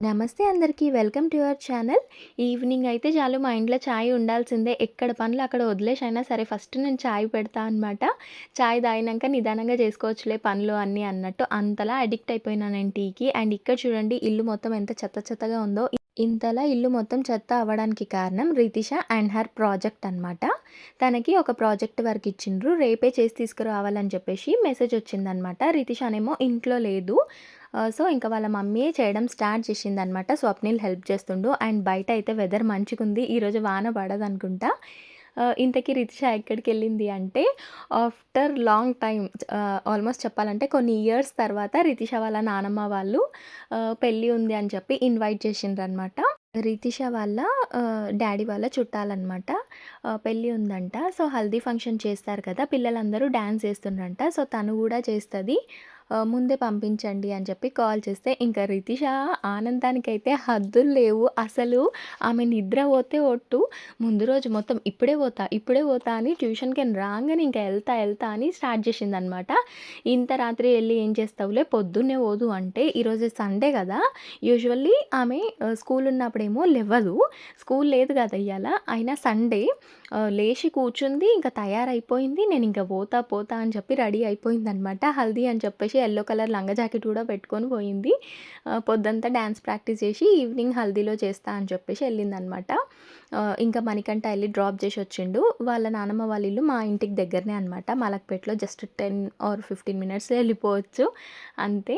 నమస్తే అందరికీ welcome to your channel. Evening అయితే చాలు మా ఇంట్లో చాయ్ ఉండాల్సిందే. ఎక్కడ పనులు అక్కడ వదిలేసైనా సరే ఫస్ట్ నేను చాయ్ పెడతా అనమాట. చాయ్ తాగినాక నిదానంగా చేసుకోవచ్చులే పనులు అన్నీ అన్నట్టు. అంతలా అడిక్ట్ అయిపోయినా నేను టీకి. అండ్ ఇక్కడ చూడండి ఇల్లు మొత్తం ఎంత చెత్త చెత్తగా ఉందో. ఇంతలా ఇల్లు మొత్తం చెత్త అవ్వడానికి కారణం రితిష అండ్ హర్ ప్రాజెక్ట్ అనమాట. తనకి ఒక ప్రాజెక్ట్ వర్క్ ఇచ్చిండ్రు. రేపే చేసి తీసుకురావాలని చెప్పేసి మెసేజ్ వచ్చిందనమాట. రితిషనేమో ఇంట్లో లేదు. Uh, సో, ఇంక వాళ్ళ మమ్మీ చేయడం స్టార్ట్ చేసింది అనమాట స్వప్నిల్ హెల్ప్ చేస్తుండు. అండ్ బయట అయితే వెదర్ మంచిగుంది. ఈరోజు వాన పడదనుకుంటా. అనుకుంటా uh, ఇంతకీ రితిష ఎక్కడికెళ్ళింది అంటే after long time uh, almost చెప్పాలంటే కొన్ని ఇయర్స్ తర్వాత రితిష వాళ్ళ నానమ్మ వాళ్ళు పెళ్ళి ఉంది అని చెప్పి ఇన్వైట్ చేసిండ్రనమాట. రితిష వాళ్ళ డాడీ వాళ్ళ చుట్టాలనమాట. పెళ్ళి ఉందంట. సో, హల్దీ ఫంక్షన్ చేస్తారు కదా! పిల్లలందరూ డ్యాన్స్ చేస్తుండ్రంట. సో, తను కూడా చేస్తుంది ముందే పంపించండి అని చెప్పి కాల్ చేస్తే ఇంకా రితిష ఆనందానికైతే హద్దులు లేవు. అసలు ఆమె నిద్ర పోతే ఒట్టు. ముందు రోజు మొత్తం ఇప్పుడే పోతా, ఇప్పుడే పోతా అని ట్యూషన్కి రాగానే ఇంక వెళ్తా వెళ్తా అని స్టార్ట్ చేసిందనమాట. ఇంత రాత్రి వెళ్ళి ఏం చేస్తావులే పొద్దున్నే పోదు అంటే ఈరోజు సండే కదా యూజువల్లీ ఆమె స్కూల్ ఉన్నప్పుడేమో లెవ్వదు. స్కూల్ లేదు కదా ఇయ్యాల. అయినా సండే లేచి కూర్చుంది. ఇంకా తయారైపోయింది. నేను ఇంకా పోతా, పోతా అని చెప్పి రెడీ అయిపోయింది అనమాట హల్దీ అని చెప్పేసి ఎల్లో కలర్ లంగా జాకెట్ కూడా పెట్టుకొని పోయింది. పొద్దంతా డ్యాన్స్ ప్రాక్టీస్ చేసి ఈవినింగ్ హల్దీలో చేస్తా అని చెప్పేసి వెళ్ళిందనమాట ఇంకా మణికంఠ వెళ్ళి డ్రాప్ చేసి వచ్చిండు వాళ్ళ నానమ్మ వాళ్ళ ఇల్లు మా ఇంటికి దగ్గరనే అనమాట. మలక్పేటలో జస్ట్ 10 ఆర్ ఫిఫ్టీన్ మినిట్స్ వెళ్ళిపోవచ్చు అంతే.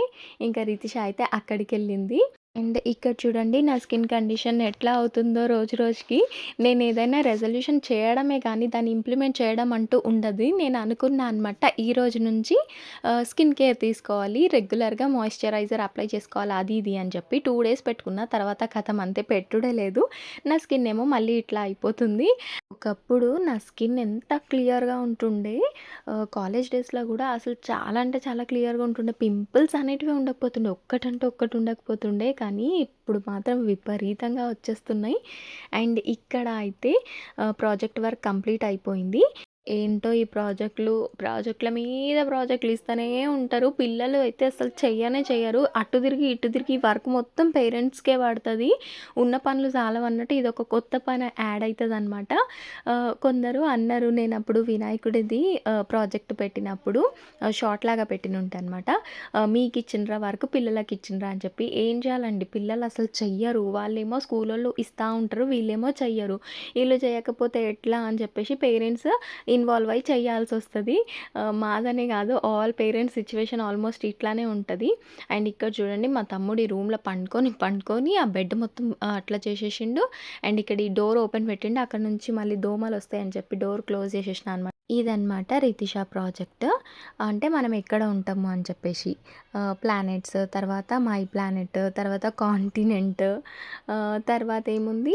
ఇంకా రితిష అయితే అక్కడికి వెళ్ళింది అండ్ ఇక్కడ చూడండి నా స్కిన్ కండిషన్ ఎట్లా అవుతుందో రోజు రోజుకి. నేను ఏదైనా రెజల్యూషన్ చేయడమే కానీ దాన్ని ఇంప్లిమెంట్ చేయడం అంటూ ఉండదు. నేను అనుకున్నా అనమాట ఈ రోజు నుంచి స్కిన్ కేర్ తీసుకోవాలి. రెగ్యులర్‌గా మాయిశ్చరైజర్ అప్లై చేసుకోవాలి అది ఇది అని చెప్పి టూ డేస్ పెట్టుకున్న. తర్వాత కథం అంతే పెట్టుడే లేదు. నా స్కిన్ ఏమో మళ్ళీ ఇట్లా అయిపోతుంది. ఒకప్పుడు నా స్కిన్ ఎంత క్లియర్‌గా ఉంటుండే. కాలేజ్ డేస్‌లో కూడా అసలు చాలా అంటే చాలా క్లియర్‌గా ఉంటుండే. పింపుల్స్ అనేటివే ఉండకపోతుండే. ఒక్కటంటే ఒక్కటి ఉండకపోతుండే. కానీ ఇప్పుడు మాత్రం విపరీతంగా వచ్చేస్తున్నాయి. అండ్ ఇక్కడ అయితే ప్రాజెక్ట్ వర్క్ కంప్లీట్ అయిపోయింది. ఏంటో ఈ ప్రాజెక్ట్‌లు, ప్రాజెక్ట్‌ల మీద ప్రాజెక్ట్‌లు ఇస్తూనే ఉంటారు. పిల్లలు అయితే అసలు చెయ్యనే చెయ్యరు. అటు తిరిగి, ఇటు తిరిగి వర్క్ మొత్తం పేరెంట్స్‌కే పడుతుంది ఉన్న పనులు చాలవన్నట్టు ఒక కొత్త పని యాడ్ అవుతుంది అనమాట కొందరు అన్నారు నేను అప్పుడు వినాయకుడిది ప్రాజెక్ట్ పెట్టినప్పుడు షార్ట్ లాగా పెట్టినుంటా అనమాట. మీకు మీకిచ్చిండ్రా వర్క్ పిల్లలకిచ్చిండ్రా అని చెప్పి. ఏం చేయాలండి పిల్లలు అసలు చెయ్యరు. వాళ్ళేమో స్కూలోళ్ళు ఇస్తా ఉంటారు. వీళ్ళేమో చెయ్యరు. వీళ్ళు చేయకపోతే ఎట్లా అని చెప్పేసి పేరెంట్స్ ఇన్వాల్వ్ అయ్యి చేయాల్సి వస్తుంది మాదనే కాదు ఆల్ పేరెంట్స్ సిచ్యువేషన్ ఆల్మోస్ట్ ఇట్లానే ఉంటుంది అండ్ ఇక్కడ చూడండి మా తమ్ముడు ఈ రూమ్‌లో పండుకొని, పండుకొని ఆ బెడ్ మొత్తం అట్లా చేసేసిండు. అండ్ ఇక్కడ ఈ డోర్ ఓపెన్ పెట్టిండు. అక్కడ నుంచి మళ్ళీ దోమలు వస్తాయని చెప్పి డోర్ క్లోజ్ చేసేసినా అనమాట. ఇదనమాట రితిష ప్రాజెక్ట్. అంటే మనం ఎక్కడ ఉంటాము అని చెప్పేసి. ప్లానెట్స్ తర్వాత మై ప్లానెట్ తర్వాత కాంటినెంట్ తర్వాత ఏముంది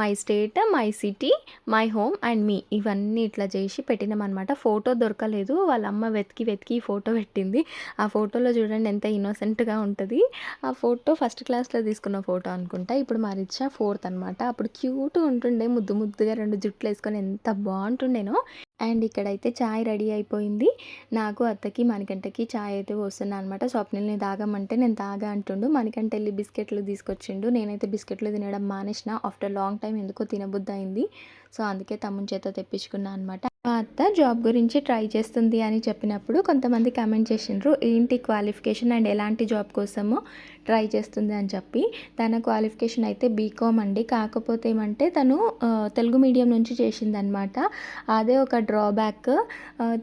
my state, my city, my home and me ఇవన్నీ ఇట్లా చేసి చేసి పెట్టినామనమాట. ఫోటో దొరకలేదు. వాళ్ళ అమ్మ వెతికి, వెతికి ఫోటో పెట్టింది. ఆ ఫోటోలో చూడండి ఎంత ఇన్నోసెంట్‌గా ఉంటుంది ఆ ఫోటో ఫస్ట్ క్లాస్‌లో తీసుకున్న ఫోటో అనుకుంటా. ఇప్పుడు మా ఫోర్త్ అనమాట. అప్పుడు క్యూట్ ఉంటుండే ముద్దు ముద్దుగా రెండు జుట్లు వేసుకొని ఎంత బాగుంటుండేనో అండ్ ఇక్కడైతే చాయ్ రెడీ అయిపోయింది. నాకు, అత్తకి, మణికంటకి చాయ్ అయితే పోస్తున్నా అనమాట. స్వప్నిల్‌ని తాగమంటే నేను తాగా అంటుండు. మణికంట వెళ్ళి బిస్కెట్లు తీసుకొచ్చిండు. నేనైతే బిస్కెట్లు తినడం మానేసిన. ఆఫ్టర్ లాంగ్ టైం ఎందుకో తినబుద్దయింది. సో, అందుకే తమ్ముని చేత తెప్పించుకున్నా అనమాట. మా అత్త జాబ్ గురించి ట్రై చేస్తుంది అని చెప్పినప్పుడు కొంతమంది కామెంట్ చేసిండ్రు. ఏంటి క్వాలిఫికేషన్ అండ్ ఎలాంటి జాబ్ కోసమో ట్రై చేస్తుంది అని చెప్పి. తన క్వాలిఫికేషన్ అయితే బీకామ్ అండి. కాకపోతే ఏమంటే తను తెలుగు మీడియం నుంచి చేసిందనమాట. అదే ఒక డ్రాబ్యాక్.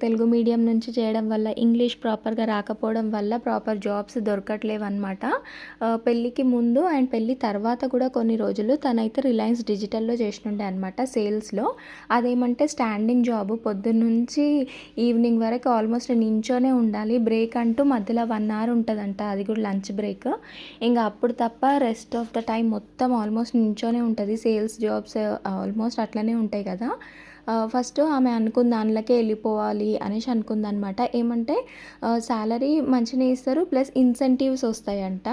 తెలుగు మీడియం నుంచి చేయడం వల్ల ఇంగ్లీష్ ప్రాపర్‌గా రాకపోవడం వల్ల ప్రాపర్ జాబ్స్ దొరకట్లేవనమాట. అనమాట పెళ్ళికి ముందు అండ్ పెళ్ళి తర్వాత కూడా కొన్ని రోజులు తనైతే రిలయన్స్ డిజిటల్‌లో చేసినుండే అనమాట సేల్స్‌లో. అదేమంటే స్టాండింగ్ జాబ్ పొద్దున్నుంచి ఈవినింగ్ వరకు ఆల్మోస్ట్ నించోనే ఉండాలి. బ్రేక్ అంటూ మధ్యలో వన్ అవర్ ఉంటుందంట అది కూడా లంచ్ బ్రేక్. ఇంకా అప్పుడు తప్ప రెస్ట్ ఆఫ్ ద టైం మొత్తం ఆల్మోస్ట్ నించొనే ఉంటుంది సేల్స్ జాబ్స్ ఆల్మోస్ట్ అట్లనే ఉంటాయి కదా! Uh, ఫస్ట్ ఆమె అనుకున్న దానిలోకే వెళ్ళిపోవాలి అనేసి అనుకుందనమాట. ఏమంటే uh, శాలరీ మంచిగా ఇస్తారు. ప్లస్ ఇన్సెంటివ్స్ వస్తాయంట.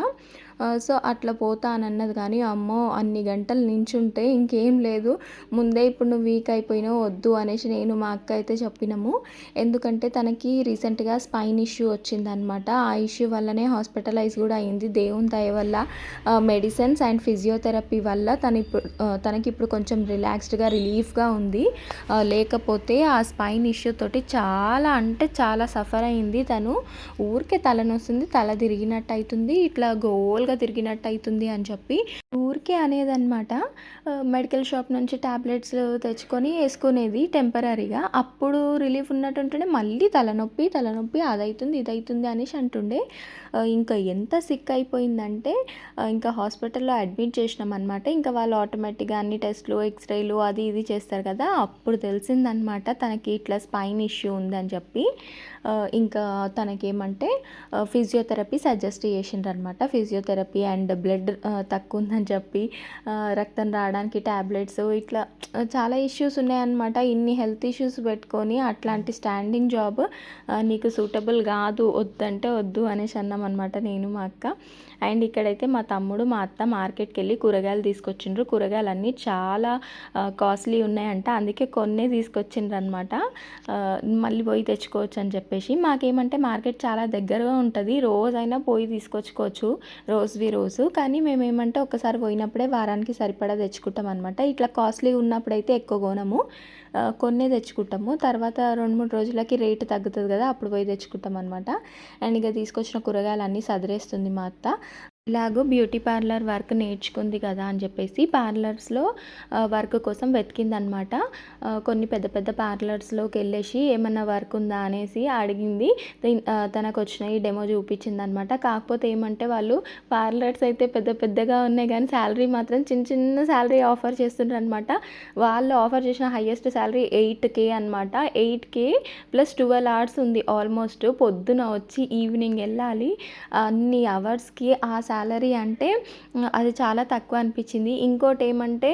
సో, అట్లా పోతానన్నది కానీ, అమ్మో! అన్ని గంటలు నించుంటే ఇంకేం లేదు. ముందే ఇప్పుడు నువ్వు వీక్ అయిపోయినావు వద్దు అనేసి నేను, మా అక్క అయితే చెప్పినాము. ఎందుకంటే తనకి రీసెంట్‌గా స్పైన్ ఇష్యూ వచ్చిందనమాట. ఆ ఇష్యూ వల్లనే హాస్పిటలైజ్ కూడా అయింది. దేవుని దయ వల్ల మెడిసిన్స్ అండ్ ఫిజియోథెరపీ వల్ల తను ఇప్పుడు తనకి ఇప్పుడు కొంచెం రిలాక్స్డ్‌గా, రిలీఫ్‌గా ఉంది. లేకపోతే ఆ స్పైన్ ఇష్యూ తోటి చాలా అంటే చాలా సఫర్ అయింది తను. ఊరికే తలనొస్తుంది, తల తిరిగినట్టు అవుతుంది ఇట్లా గోల్ గోల్‌గా తిరిగినట్టు అవుతుంది అని చెప్పి ఊరికే అనేదన్నమాట మెడికల్ షాప్ నుంచి ట్యాబ్లెట్స్ తెచ్చుకొని వేసుకునేది టెంపరరీగా. అప్పుడు రిలీఫ్ ఉన్నట్టుంటేనే మళ్ళీ తలనొప్పి, తలనొప్పి అదవుతుంది ఇదవుతుంది అనేసి అంటుండే. ఇంకా ఎంత సిక్ అయిపోయిందంటే ఇంకా హాస్పిటల్‌లో అడ్మిట్ చేసినామనమాట. ఇంకా వాళ్ళు ఆటోమేటిక్‌గా అన్ని టెస్ట్‌లు, ఎక్స్‌రేలు అది ఇది చేస్తారు కదా! అప్పుడు తెలిసిందనమాట తనకి ఇట్లా స్పైన్ ఇష్యూ ఉందని చెప్పి. ఇంకా తనకేమంటే ఫిజియోథెరపీ సజెస్ట్ చేసిండ్రనమాట. ఫిజియోథెరపీ అండ్ బ్లడ్ తక్కువ ఉందని చెప్పి రక్తం రావడానికి టాబ్లెట్స్ ఇట్లా చాలా ఇష్యూస్ ఉన్నాయన్నమాట. ఇన్ని హెల్త్ ఇష్యూస్ పెట్టుకొని అట్లాంటి స్టాండింగ్ జాబ్ నీకు సూటబుల్ కాదు, వద్దంటే వద్దు అనేసి అన్నామనమాట నేను, మా అక్క. అండ్ ఇక్కడైతే మా తమ్ముడు, మా అత్త మార్కెట్కి వెళ్ళి కూరగాయలు తీసుకొచ్చిండ్రు. కూరగాయలన్నీ చాలా కాస్ట్లీ ఉన్నాయంట. అందుకే కొన్నే తీసుకొచ్చిండ్రు అనమాట మళ్ళీ పోయి తెచ్చుకోవచ్చు అని చెప్పేసి. మాకేమంటే మార్కెట్ చాలా దగ్గరగా ఉంటుంది రోజైనా పోయి తీసుకొచ్చుకోవచ్చు. రోజువి రోజు. కానీ మేమేమంటే ఒకసారి పోయినప్పుడే వారానికి సరిపడా తెచ్చుకుంటాం అనమాట. ఇట్లా కాస్ట్లీ ఉన్నప్పుడైతే ఎక్కువ కొనము. కొన్నే తెచ్చుకుంటాము. తర్వాత 2, 3 రోజులకి రేటు తగ్గుతుంది కదా! అప్పుడు పోయి తెచ్చుకుంటాం అనమాట. అండ్ ఇక తీసుకొచ్చిన కూరగాయలన్నీ సదిరేస్తుంది మా అత్త. ఇలాగో బ్యూటీ పార్లర్ వర్క్ నేర్చుకుంది కదా అని చెప్పేసి పార్లర్స్‌లో వర్క్ కోసం వెతికిందనమాట. కొన్ని పెద్ద పెద్ద పార్లర్స్లోకి వెళ్ళేసి ఏమన్నా వర్క్ ఉందా అనేసి అడిగింది. తనకు వచ్చిన ఈ డెమో చూపించిందనమాట. కాకపోతే ఏమంటే వాళ్ళు పార్లర్స్ అయితే పెద్ద పెద్దగా ఉన్నాయి కానీ శాలరీ మాత్రం చిన్న చిన్న శాలరీ ఆఫర్ చేస్తుండ్రు అనమాట వాళ్ళు ఆఫర్ చేసిన హైయెస్ట్ సాలరీ 8,000 అనమాట. 8,000 ప్లస్ 12 అవర్స్ ఉంది ఆల్మోస్ట్. పొద్దున వచ్చి ఈవినింగ్ వెళ్ళాలి అన్ని అవర్స్‌కి ఆ శాలరీ అంటే అది చాలా తక్కువ అనిపించింది. ఇంకోటి ఏమంటే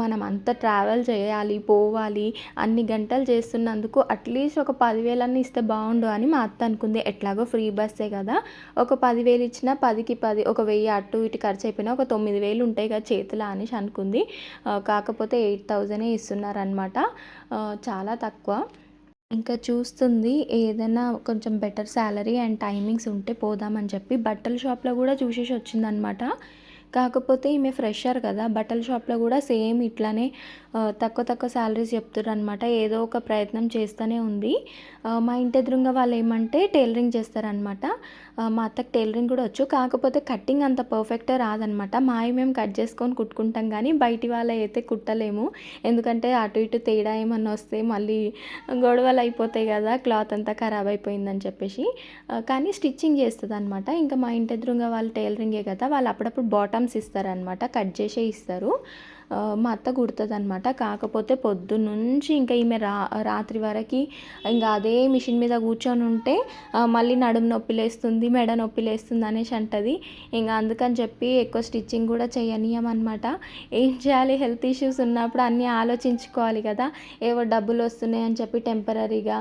మనం అంత ట్రావెల్ చేయాలి, పోవాలి, అన్ని గంటలు చేస్తున్నందుకు అట్లీస్ట్ ఒక పదివేలన్నీ ఇస్తే బాగుండు అని మా అత్త అనుకుంది. ఎట్లాగో ఫ్రీ బస్సే కదా! ఒక పదివేలు ఇచ్చినా 10కి 10 ఒక వెయ్యి అటు ఇటు ఖర్చు అయిపోయినా ఒక 9,000 ఉంటాయి కదా చేతిలో అనేసి అనుకుంది. కాకపోతే ఎయిట్ థౌజండే ఇస్తున్నారనమాట. చాలా తక్కువ. ఇంకా చూస్తుంది ఏదైనా కొంచెం బెటర్ సాలరీ అండ్ టైమింగ్స్ ఉంటే పోదామని చెప్పి బట్టల షాప్‌లో కూడా చూసేసి వచ్చిందనమాట. కాకపోతే ఈమె ఫ్రెషర్ కదా! బట్టల షాప్‌లో కూడా సేమ్ ఇట్లానే తక్కువ తక్కువ తక్కువ సాలరీస్ చెప్తుర్రనమాట. ఏదో ఒక ప్రయత్నం చేస్తూనే ఉంది. మా ఇంటి ఎదురుంగా వాళ్ళేమంటే టైలరింగ్ చేస్తారనమాట. మా అత్తకి టైలరింగ్ కూడా వచ్చు. కాకపోతే కటింగ్ అంత పర్ఫెక్ట్‌గా రాదనమాట. మావి మేము కట్ చేసుకొని కుట్టుకుంటాం కానీ బయటి వాళ్ళ అయితే కుట్టలేము. ఎందుకంటే అటు ఇటు తేడా ఏమన్నా వస్తే మళ్ళీ గొడవలు అయిపోతాయి కదా! క్లాత్ అంతా ఖరాబ్ అయిపోయిందని చెప్పేసి. కానీ స్టిచ్చింగ్ చేస్తుంది అనమాట ఇంకా మా ఇంటి ఎదురుంగా వాళ్ళు టైలరింగే కదా! వాళ్ళు అప్పుడప్పుడు బాటమ్స్ ఇస్తారనమాట. కట్ చేసే ఇస్తారు. మా అత్త కుడతదనమాట. కాకపోతే పొద్దున్నుంచి ఇంకా ఈమె రా రాత్రి వరకి ఇంకా అదే మిషన్ మీద కూర్చొని ఉంటే మళ్ళీ నడుము నొప్పి లేస్తుంది, మెడ నొప్పి లేస్తుంది అనేసి అంటది. ఇంకా అందుకని చెప్పి ఎక్కువ స్టిచ్చింగ్ కూడా చేయనీయమనమాట. ఏం చేయాలి హెల్త్ ఇష్యూస్ ఉన్నప్పుడు అన్నీ ఆలోచించుకోవాలి కదా! ఏవో డబ్బులు వస్తున్నాయి అని చెప్పి టెంపరరీగా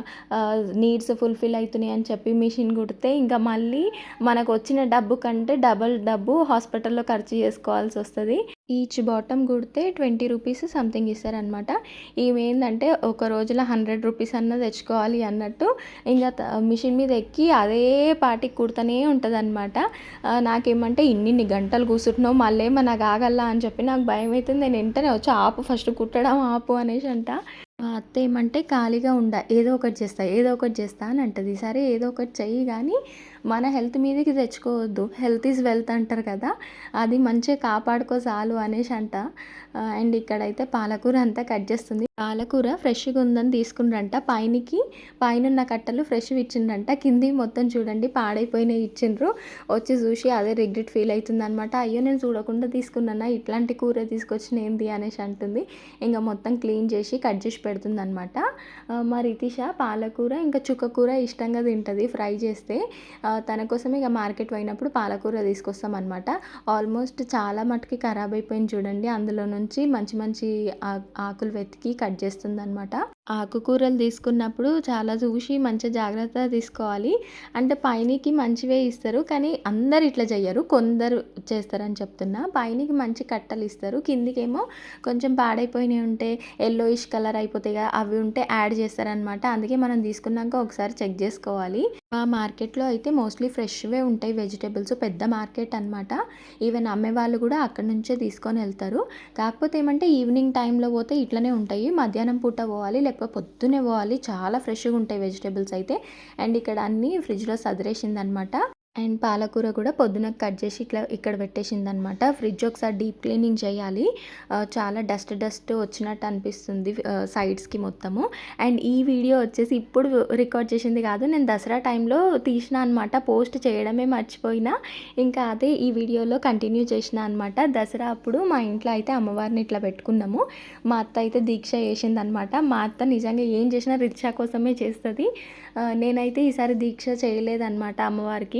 నీడ్స్ ఫుల్‌ఫిల్ అవుతున్నాయి అని చెప్పి మిషన్ కుడితే ఇంకా మళ్ళీ మనకు వచ్చిన డబ్బు కంటే డబల్ డబ్బు హాస్పిటల్‌లో ఖర్చు చేసుకోవాల్సి వస్తుంది ఈచ్ బాటమ్ కుడితే 20 రూపీస్ సంథింగ్ ఇస్తారనమాట. ఈమె ఏందంటే ఒక రోజులో 100 రూపీస్ అన్న తెచ్చుకోవాలి అన్నట్టు ఇంకా మిషన్ మీద ఎక్కి అదే పాటికి కుడుతూనే ఉంటుంది అనమాట నాకేమంటే ఇన్నిన్ని గంటలు కూర్చుంటున్నావు మళ్ళేమో నాకు ఆగల్లా అని చెప్పి నాకు భయం అవుతుంది నేను వెంటనే వచ్చి ఆపు ఫస్ట్ కుట్టడం ఆపు అనేసి అంట. మా అత్త ఏమంటే ఖాళీగా ఉండ ఏదో ఒకటి చేస్తా, ఏదో ఒకటి చేస్తా అని అంటది. సరే ఏదో ఒకటి చెయ్యి కానీ మన హెల్త్ మీదకి తెచ్చుకోవద్దు. హెల్త్ ఈజ్ వెల్త్ అంటారు కదా! అది మంచిగా కాపాడుకో చాలు అనేసి అంట. అండ్ ఇక్కడైతే పాలకూర అంతా కట్ చేస్తుంది. పాలకూర ఫ్రెష్‌గా ఉందని తీసుకుండ్రంట. పైనకి పైనున్న కట్టలు ఫ్రెష్ ఇచ్చిండ్రంట. కింది మొత్తం చూడండి పాడైపోయినవి ఇచ్చిండ్రు. వచ్చి చూసి అదే రిగ్రెట్ ఫీల్ అయితుందనమాట. అయ్యో! నేను చూడకుండా తీసుకున్నానా ఇట్లాంటి కూర తీసుకొచ్చిన ఏంది అనేసి అంటుంది. ఇంకా మొత్తం క్లీన్ చేసి కట్ చేసి పెడుతుందనమాట. ఆహ్, మా రితీష పాలకూర ఇంకా చుక్కకూర ఇష్టంగా తింటుంది ఫ్రై చేస్తే. తన కోసం ఇక మార్కెట్ పోయినప్పుడు పాలకూర తీసుకొస్తామనమాట. ఆల్మోస్ట్ చాలా మటుకి ఖరాబ్ అయిపోయింది చూడండి. అందులో నుంచి మంచి మంచి ఆకులు వెతికి కట్ చేస్తుందనమాట. ఆకుకూరలు తీసుకున్నప్పుడు చాలా చూసి మంచి జాగ్రత్తగా తీసుకోవాలి. అంటే పైనికి మంచివే ఇస్తారు. కానీ అందరు ఇట్లా చెయ్యరు. కొందరు చేస్తారని చెప్తున్నా. పైనికి మంచి కట్టలు ఇస్తారు. కిందికేమో కొంచెం పాడైపోయినవి ఉంటే ఎల్లోయిష్ కలర్ అయిపోతాయి కదా! అవి ఉంటే యాడ్ చేస్తారనమాట. అందుకే మనం తీసుకున్నాక ఒకసారి చెక్ చేసుకోవాలి. మా మార్కెట్‌లో అయితే మోస్ట్‌లీ ఫ్రెష్‌వే ఉంటాయి వెజిటేబుల్స్ పెద్ద మార్కెట్ అనమాట. ఈవెన్ అమ్మే వాళ్ళు కూడా అక్కడి నుంచే తీసుకొని వెళ్తారు కాకపోతే ఏమంటే ఈవినింగ్ టైంలో పోతే ఇట్లనే ఉంటాయి. మధ్యాహ్నం పూట పోవాలి. రేపు పొద్దున్నే పోవాలి. చాలా ఫ్రెష్‌గా ఉంటాయి వెజిటేబుల్స్ అయితే. అండ్ ఇక్కడ అన్నీ ఫ్రిడ్జ్‌లో సదిరేసిందనమాట. అండ్ పాలకూర కూడా పొద్దున కట్ చేసి ఇట్లా ఇక్కడ పెట్టేసిందనమాట. ఫ్రిడ్జ్ ఒకసారి డీప్ క్లీనింగ్ చేయాలి. చాలా డస్ట్ డస్ట్ వచ్చినట్టు అనిపిస్తుంది సైడ్స్‌కి మొత్తము. అండ్ ఈ వీడియో వచ్చేసి ఇప్పుడు రికార్డ్ చేసింది కాదు. నేను దసరా టైంలో తీసినా అనమాట. పోస్ట్ చేయడమే మర్చిపోయినా. ఇంకా అదే ఈ వీడియోలో కంటిన్యూ చేసినా అనమాట. దసరా అప్పుడు మా ఇంట్లో అయితే అమ్మవారిని ఇట్లా పెట్టుకున్నాము. మా అత్త అయితే దీక్ష చేసిందనమాట. మా అత్త నిజంగా ఏం చేసినా రిక్షా కోసమే చేస్తుంది నేనైతే ఈసారి దీక్ష చేయలేదనమాట అమ్మవారికి.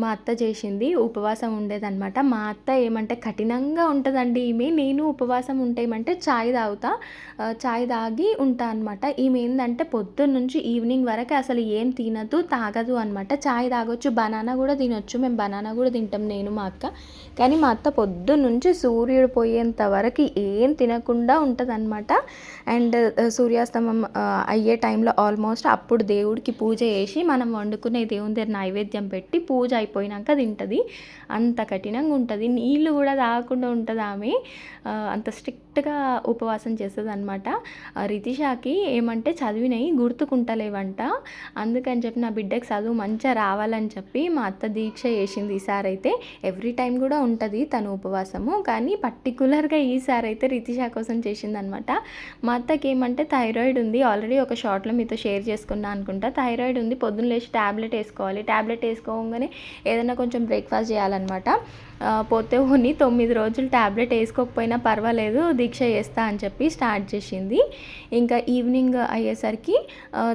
మా అత్త చేసింది. ఉపవాసం ఉండేదనమాట. మా అత్త ఏమంటే కఠినంగా ఉంటుందండి ఈమె. నేను ఉపవాసం ఉంటే ఏమంటే చాయ్ తాగుతా. చాయ్ తాగి ఉంటా అనమాట. ఈమె ఏందంటే పొద్దున్నుంచి ఈవినింగ్ వరకు అసలు ఏం తినదు, తాగదు అనమాట. చాయ్ తాగొచ్చు, బనానా కూడా తినొచ్చు. మేము బనానా కూడా తింటాం నేను, మా అక్క. కానీ మా అత్త పొద్దున్నుంచి సూర్యుడు పోయేంత వరకు ఏం తినకుండా ఉంటుందన్నమాట అండ్ సూర్యాస్తమం అయ్యే టైంలో ఆల్మోస్ట్ అప్పుడు దేవుడికి పూజ చేసి మనం వండుకునే దేవుని దగ్గర నైవేద్యం పెట్టి పూజ పూజ అయిపోయినాక తింటుంది అంత కఠినంగా ఉంటుంది నీళ్ళు కూడా తాగకుండా ఉంటుంది ఆమె అంత స్ట్రిక్ట్‌గా ఉపవాసం చేస్తుంది అనమాట రితిషాకి ఏమంటే చదివినవి గుర్తుకుంటలేవంట. అందుకని చెప్పి నా బిడ్డకి చదువు మంచిగా రావాలని చెప్పి మా అత్త దీక్ష చేసింది అయితే ఎవ్రీ టైం కూడా ఉంటుంది తను ఉపవాసము. కానీ పర్టికులర్గా ఈసారి అయితే రితిషా కోసం చేసిందనమాట. మా అత్తకి ఏమంటే థైరాయిడ్ ఉంది. ఆల్రెడీ ఒక షార్ట్‌లో మీతో షేర్ చేసుకున్నా అనుకుంటా. థైరాయిడ్ ఉంది. పొద్దున్న లేచి టాబ్లెట్ వేసుకోవాలి ట్యాబ్లెట్ వేసుకోగానే ఏదైనా కొంచెం బ్రేక్‌ఫాస్ట్ చేయాలన్నమాట పోతే పోనీ 9 రోజులు టాబ్లెట్ వేసుకోకపోయినా పర్వాలేదు దీక్ష చేస్తా అని చెప్పి స్టార్ట్ చేసింది. ఇంకా ఈవినింగ్ అయ్యేసరికి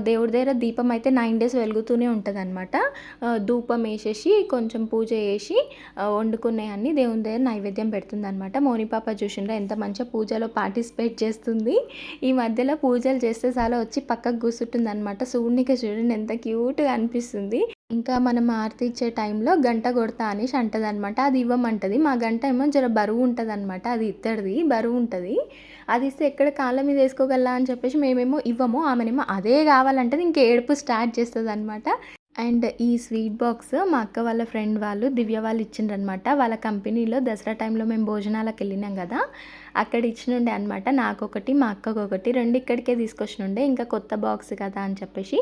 దేవుడి దగ్గర దీపం అయితే నైన్ డేస్ వెలుగుతూనే ఉంటుంది అనమాట ధూపం వేసేసి కొంచెం పూజ చేసి వండుకునేవన్నీ వండుకున్నయన్నీ దేవుని దగ్గర నైవేద్యం పెడుతుంది అనమాట మోనిపాప చూసిండ్రా ఎంత మంచిగా పూజలో పార్టిసిపేట్ చేస్తుంది. ఈ మధ్యలో పూజలు చేస్తే చాలా వచ్చి పక్కకు కూర్చుంటుందనమాట. చూడనీకే చూడండి ఎంత క్యూట్‌గా అనిపిస్తుంది. ఇంకా మనం హారతి ఇచ్చే టైంలో గంట కొడతా అనేసి అంటదనమాట. అది ఇవ్వమంటది. మా గంట ఏమో జర బరువు ఉంటుంది అనమాట అది ఇత్తడిది బరువు ఉంటుంది అది ఇస్తే ఎక్కడ కాళ్ళ మీద వేసుకోగలరా అని చెప్పేసి మేమేమో ఇవ్వము. ఆమెనేమో అదే కావాలంటే ఇంక ఏడుపు స్టార్ట్ చేస్తుంది అనమాట అండ్ ఈ స్వీట్ బాక్స్ మా అక్క వాళ్ళ ఫ్రెండ్ వాళ్ళు దివ్య వాళ్ళు ఇచ్చిండ్రనమాట. వాళ్ళ కంపెనీలో దసరా టైంలో మేము భోజనాలకు వెళ్ళినాం కదా! అక్కడ ఇచ్చినుండే అనమాట. నాకొకటి, మా అక్కకొకటి రెండు ఇక్కడికే తీసుకొచ్చినుండే. ఇంకా కొత్త బాక్స్ కదా అని చెప్పేసి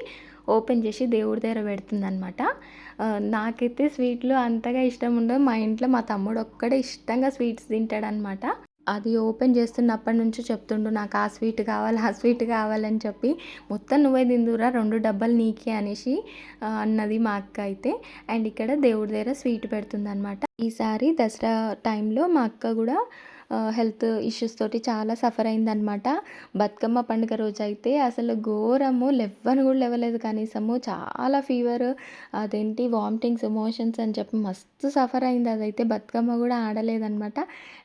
ఓపెన్ చేసి దేవుడి దగ్గర పెడుతుందనమాట. నాకైతే స్వీట్లు అంతగా ఇష్టం ఉండదు మా ఇంట్లో మా తమ్ముడు ఒక్కడే ఇష్టంగా స్వీట్స్ తింటాడనమాట. అది ఓపెన్ చేస్తున్నప్పటి నుంచి చెప్తుండు నాకు ఆ స్వీట్ కావాలి, ఆ స్వీట్ కావాలని చెప్పి. మొత్తం నువ్వే తిందురా రెండు డబ్బాలు నీకే అనేసి అన్నది మా అక్క అయితే. అండ్ ఇక్కడ దేవుడి దగ్గర స్వీట్ పెడుతుందనమాట. ఈసారి దసరా టైంలో మా అక్క కూడా హెల్త్ ఇష్యూస్ తోటి చాలా సఫర్ అయిందనమాట. బతుకమ్మ పండుగ రోజైతే అసలు ఘోరము లెవ్వను కూడా లేవలేదు కనీసము. చాలా ఫీవర్ అదేంటి వామిటింగ్స్, ఎమోషన్స్ అని చెప్పి మస్తు సఫర్ అయింది అదైతే. బతుకమ్మ కూడా ఆడలేదనమాట.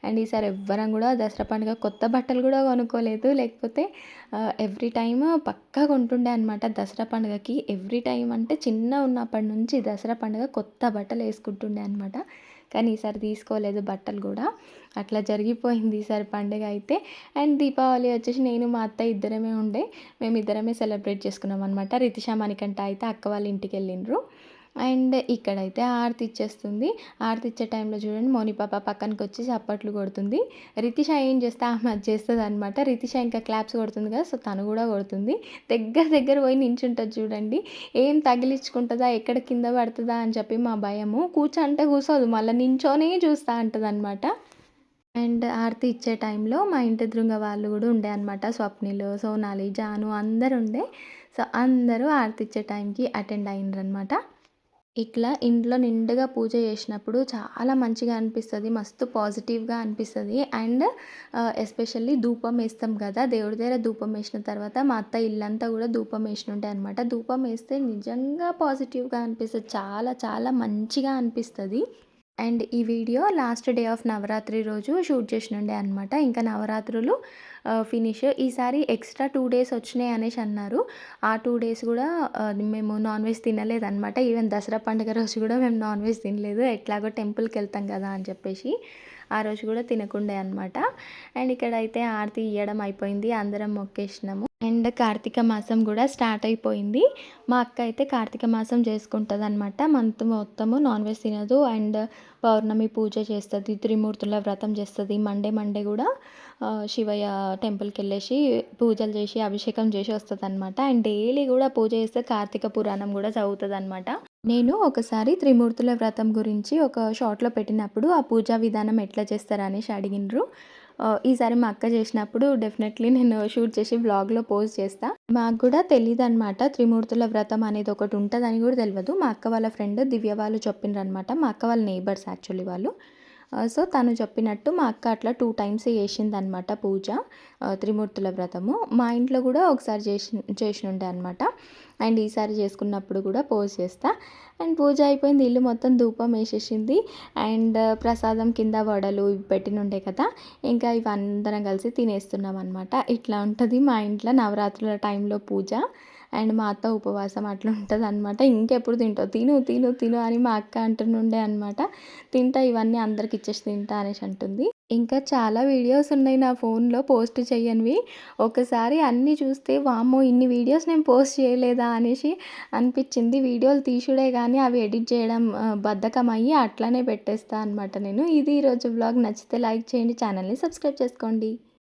అండ్ ఈసారి ఎవ్వరం కూడా దసరా పండుగ కొత్త బట్టలు కూడా కొనుక్కోలేదు. లేకపోతే ఎవ్రీ టైమ్ పక్కా కొంటుండే అనమాట దసరా పండుగకి. ఎవ్రీ టైం అంటే చిన్న ఉన్నప్పటి నుంచి దసరా పండుగ కొత్త బట్టలు వేసుకుంటుండే అనమాట. కానీ ఈసారి తీసుకోలేదు బట్టలు కూడా. అట్లా జరిగిపోయింది ఈసారి పండుగ అయితే. అండ్ దీపావళి వచ్చేసి నేను, మా అత్త ఇద్దరమే ఉండే. మేము ఇద్దరమే సెలబ్రేట్ చేసుకున్నాం అనమాట. రితిషా, మణికంఠ అయితే అక్క వాళ్ళ ఇంటికి వెళ్ళిండ్రు అండ్ ఇక్కడైతే ఆర్తి ఇచ్చేస్తుంది. ఆర్తి ఇచ్చే టైంలో చూడండి మోని పాప పక్కనకొచ్చి చప్పట్లు కొడుతుంది. రితిష ఏం చేస్తే ఆమె అది అనమాట రితిష ఇంకా క్లాప్స్ కొడుతుంది కదా! సో తను కూడా కొడుతుంది. దగ్గర దగ్గర పోయి నించుంటుంది చూడండి. ఏం తగిలించుకుంటుందా ఎక్కడ కింద పడుతుందా అని చెప్పి మా భయము. కూర్చంటే కూర్చోదు. మళ్ళీ నించొనే చూస్తా అనమాట అండ్ ఆర్తి ఇచ్చే టైంలో మా ఇంటి దృంగ వాళ్ళు కూడా ఉండే అనమాట. స్వప్నిలు సోనాలి, జాను అందరు ఉండే. సో అందరూ ఆర్తి ఇచ్చే టైంకి అటెండ్ అయ్యిండ్రనమాట. ఇట్లా ఇంట్లో నిండుగా పూజ చేసినప్పుడు చాలా మంచిగా అనిపిస్తుంది మస్తు పాజిటివ్‌గా అనిపిస్తుంది అండ్ ఎస్పెషల్లీ ధూపం వేస్తాం కదా! దేవుడి దగ్గర ధూపం వేసిన తర్వాత మా అత్త ఇల్లంతా కూడా ధూపం ఏసినుండే అనమాట. ధూపం వేస్తే నిజంగా పాజిటివ్‌గా అనిపిస్తుంది చాలా చాలా మంచిగా అనిపిస్తుంది అండ్ ఈ video last day of Navratri రోజు షూట్ చేసినుండే అనమాట ఇంకా నవరాత్రులు ఫినిష్. ఈసారి ఎక్స్ట్రా టూ డేస్ వచ్చినాయి అనేసి అన్నారు. ఆ టూ డేస్ కూడా మేము నాన్ వెజ్ తినలేదన్నమాట. ఈవెన్ దసరా పండుగ రోజు కూడా మేము నాన్ వెజ్ తినలేదు. ఎట్లాగో టెంపుల్కి వెళ్తాం కదా అని చెప్పేసి. ఆ రోజు కూడా తినకుండే అనమాట అండ్ ఇక్కడైతే ఆరతి ఇవ్వడం అయిపోయింది. అందరం మొక్కేసినాము. అండ్ కార్తీక మాసం కూడా స్టార్ట్ అయిపోయింది. మా అక్క అయితే కార్తీక మాసం చేసుకుంటుంది అనమాట మంత్ మొత్తము నాన్ వెజ్ తినదు. అండ్ పౌర్ణమి పూజ చేస్తుంది. త్రిమూర్తుల వ్రతం చేస్తుంది. మండే మండే కూడా శివయ్య టెంపుల్కి వెళ్ళేసి పూజలు చేసి అభిషేకం చేసి వస్తుంది అనమాట అండ్ డైలీ కూడా పూజ చేస్తే కార్తీక పురాణం కూడా చదువుతుంది అనమాట నేను ఒకసారి త్రిమూర్తుల వ్రతం గురించి ఒక షార్ట్లో పెట్టినప్పుడు ఆ పూజా విధానం ఎట్లా చేస్తారు అనేసి అడిగినరు ఈసారి మా అక్క చేసినప్పుడు డెఫినెట్లీ నేను షూట్ చేసి బ్లాగ్లో పోస్ట్ చేస్తా. మాకు కూడా తెలియదు అనమాట త్రిమూర్తుల వ్రతం అనేది ఒకటి ఉంటుందని కూడా తెలియదు మా అక్క వాళ్ళ ఫ్రెండ్ దివ్య వాళ్ళు చెప్పిండ్రు అనమాట మా అక్క వాళ్ళ నేబర్స్ యాక్చువల్లీ వాళ్ళు. Uh, సో తను చెప్పినట్టు మా అక్క అట్లా టూ టైమ్స్ చేసింది అనమాట పూజ uh, త్రిమూర్తుల వ్రతము. మా ఇంట్లో కూడా ఒకసారి చేసి చేసి ఉండే అనమాట అండ్ ఈసారి చేసుకున్నప్పుడు కూడా పోజ్ చేస్తా. అండ్ పూజ అయిపోయింది ఇల్లు మొత్తం ధూపం వేసేసింది. అండ్ uh, ప్రసాదం కింద వడలు ఇవి పెట్టినుండే కదా ఇంకా ఇవి అందరం కలిసి తినేస్తున్నాం అనమాట ఇట్లా ఉంటుంది మా ఇంట్లో నవరాత్రుల టైంలో పూజ. అండ్ మా అత్త ఉపవాసం అట్లా ఉంటుంది అనమాట ఇంకెప్పుడు తింటావు? తిను తిను తిను అని మా అక్క అంటుండే అనమాట తింటా ఇవన్నీ అందరికి ఇచ్చేసి తింటా అనేసి అంటుంది. ఇంకా చాలా వీడియోస్ ఉన్నాయి నా ఫోన్లో పోస్ట్ చేయనివి. ఒకసారి అన్నీ చూస్తే వామ్మో ఇన్ని వీడియోస్ నేను పోస్ట్ చేయలేదా అనేసి అనిపించింది. వీడియోలు తీసుడే కానీ అవి ఎడిట్ చేయడం ఆ, బద్ధకం అయ్యి అట్లానే పెట్టేస్తా అనమాట నేను. ఇది ఈరోజు బ్లాగ్. నచ్చితే లైక్ చేయండి ఛానల్ని సబ్స్క్రైబ్ చేసుకోండి.